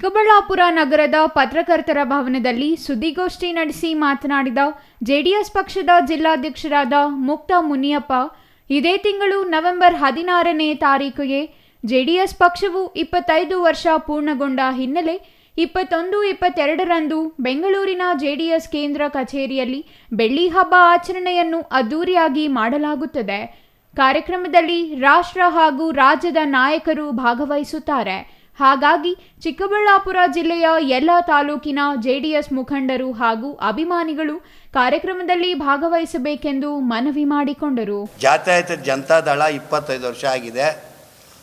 ಚಿಕ್ಕಬಳ್ಳಾಪುರ ನಗರದ ಪತ್ರಕರ್ತರ ಭವನದಲ್ಲಿ ಸುದ್ದಿಗೋಷ್ಠಿ ನಡೆಸಿ ಮಾತನಾಡಿದ ಜೆಡಿಎಸ್ ಪಕ್ಷದ ಜಿಲ್ಲಾಧ್ಯಕ್ಷರಾದ ಮುಕ್ತ ಮುನಿಯಪ್ಪ, ಇದೇ ತಿಂಗಳು ನವೆಂಬರ್ ಹದಿನಾರನೇ ತಾರೀಕಿಗೆ ಜೆಡಿಎಸ್ ಪಕ್ಷವು ಇಪ್ಪತ್ತೈದು ವರ್ಷ ಪೂರ್ಣಗೊಂಡ ಹಿನ್ನೆಲೆ ಇಪ್ಪತ್ತೊಂದು, ಇಪ್ಪತ್ತೆರಡರಂದು ಬೆಂಗಳೂರಿನ ಜೆಡಿಎಸ್ ಕೇಂದ್ರ ಕಚೇರಿಯಲ್ಲಿ ಬೆಳ್ಳಿ ಹಬ್ಬ ಆಚರಣೆಯನ್ನು ಅದ್ದೂರಿಯಾಗಿ ಮಾಡಲಾಗುತ್ತದೆ. ಕಾರ್ಯಕ್ರಮದಲ್ಲಿ ರಾಷ್ಟ್ರ ಹಾಗೂ ರಾಜ್ಯದ ನಾಯಕರು ಭಾಗವಹಿಸುತ್ತಾರೆ. ಹಾಗಾಗಿ ಚಿಕ್ಕಬಳ್ಳಾಪುರ ಜಿಲ್ಲೆಯ ಎಲ್ಲ ತಾಲೂಕಿನ ಜೆಡಿಎಸ್ ಮುಖಂಡರು ಹಾಗೂ ಅಭಿಮಾನಿಗಳು ಕಾರ್ಯಕ್ರಮದಲ್ಲಿ ಭಾಗವಹಿಸಬೇಕೆಂದು ಮನವಿ ಮಾಡಿಕೊಂಡರು. ಜಾತ್ಯತೀತ ಜನತಾದಳ ಇಪ್ಪತ್ತೈದು ವರ್ಷ ಆಗಿದೆ.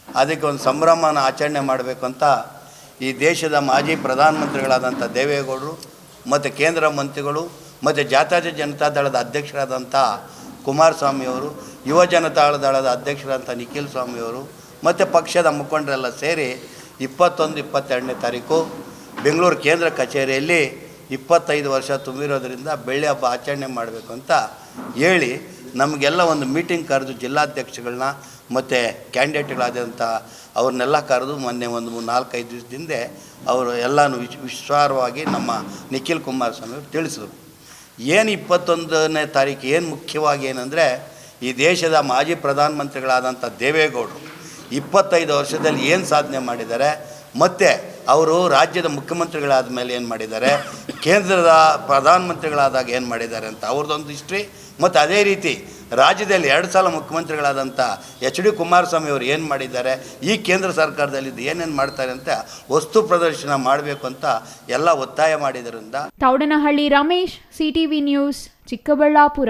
ಅದಕ್ಕೆ ಒಂದು ಸಂಭ್ರಮನ ಆಚರಣೆ ಮಾಡಬೇಕು ಅಂತ ಈ ದೇಶದ ಮಾಜಿ ಪ್ರಧಾನಮಂತ್ರಿಗಳಾದಂಥ ದೇವೇಗೌಡರು ಮತ್ತು ಕೇಂದ್ರ ಮಂತ್ರಿಗಳು ಮತ್ತು ಜಾತಾಜಾ ಜನತಾ ದಳದ ಅಧ್ಯಕ್ಷರಾದಂಥ ಕುಮಾರಸ್ವಾಮಿಯವರು ಯುವ ಜನತಾ ದಳದ ಅಧ್ಯಕ್ಷರಾದಂಥ ನಿಖಿಲ್ ಸ್ವಾಮಿಯವರು ಮತ್ತು ಪಕ್ಷದ ಮುಖಂಡರೆಲ್ಲ ಸೇರಿ ಇಪ್ಪತ್ತೊಂದು, ಇಪ್ಪತ್ತೆರಡನೇ ತಾರೀಕು ಬೆಂಗಳೂರು ಕೇಂದ್ರ ಕಚೇರಿಯಲ್ಲಿ ಇಪ್ಪತ್ತೈದು ವರ್ಷ ತುಂಬಿರೋದ್ರಿಂದ ಬೆಳ್ಳಿ ಹಬ್ಬ ಆಚರಣೆ ಮಾಡಬೇಕು ಅಂತ ಹೇಳಿ ನಮಗೆಲ್ಲ ಒಂದು ಮೀಟಿಂಗ್ ಕರೆದು ಜಿಲ್ಲಾಧ್ಯಕ್ಷಗಳನ್ನ ಮತ್ತು ಕ್ಯಾಂಡಿಡೇಟ್ಗಳಾದಂಥ ಅವ್ರನ್ನೆಲ್ಲ ಕರೆದು ಮೊನ್ನೆ ಒಂದು ನಾಲ್ಕೈದು ದಿವಸದಿಂದ ಅವರು ಎಲ್ಲನೂ ವಿಶ್, ವಿಶ್ವಾರವಾಗಿ ನಮ್ಮ ನಿಖಿಲ್ ಕುಮಾರಸ್ವಾಮಿ ಅವರು ತಿಳಿಸಿದರು. ಏನು ಇಪ್ಪತ್ತೊಂದನೇ ತಾರೀಕು ಏನು ಮುಖ್ಯವಾಗಿ ಏನಂದರೆ ಈ ದೇಶದ ಮಾಜಿ ಪ್ರಧಾನಮಂತ್ರಿಗಳಾದಂಥ ದೇವೇಗೌಡರು ಇಪ್ಪತ್ತೈದು ವರ್ಷದಲ್ಲಿ ಏನು ಸಾಧನೆ ಮಾಡಿದ್ದಾರೆ, ಮತ್ತು ಅವರು ರಾಜ್ಯದ ಮುಖ್ಯಮಂತ್ರಿಗಳಾದ ಮೇಲೆ ಏನು ಮಾಡಿದ್ದಾರೆ, ಕೇಂದ್ರದ ಪ್ರಧಾನಮಂತ್ರಿಗಳಾದಾಗ ಏನು ಮಾಡಿದ್ದಾರೆ ಅಂತ ಅವ್ರದ್ದೊಂದು ಹಿಸ್ಟ್ರಿ ಮತ್ತು ಅದೇ ರೀತಿ ರಾಜ್ಯದಲ್ಲಿ ಎರಡು ಸಲ ಮುಖ್ಯಮಂತ್ರಿಗಳಾದಂಥ ಎಚ್ ಡಿ ಕುಮಾರಸ್ವಾಮಿ ಅವರು ಏನು ಮಾಡಿದ್ದಾರೆ, ಈ ಕೇಂದ್ರ ಸರ್ಕಾರದಲ್ಲಿದ್ದು ಏನೇನು ಮಾಡ್ತಾರೆ ಅಂತ ವಸ್ತು ಪ್ರದರ್ಶನ ಮಾಡಬೇಕು ಅಂತ ಎಲ್ಲ ಒತ್ತಾಯ ಮಾಡಿದ್ರಿಂದ. Thoudanahalli Ramesh, CTV news, Chikkaballapur.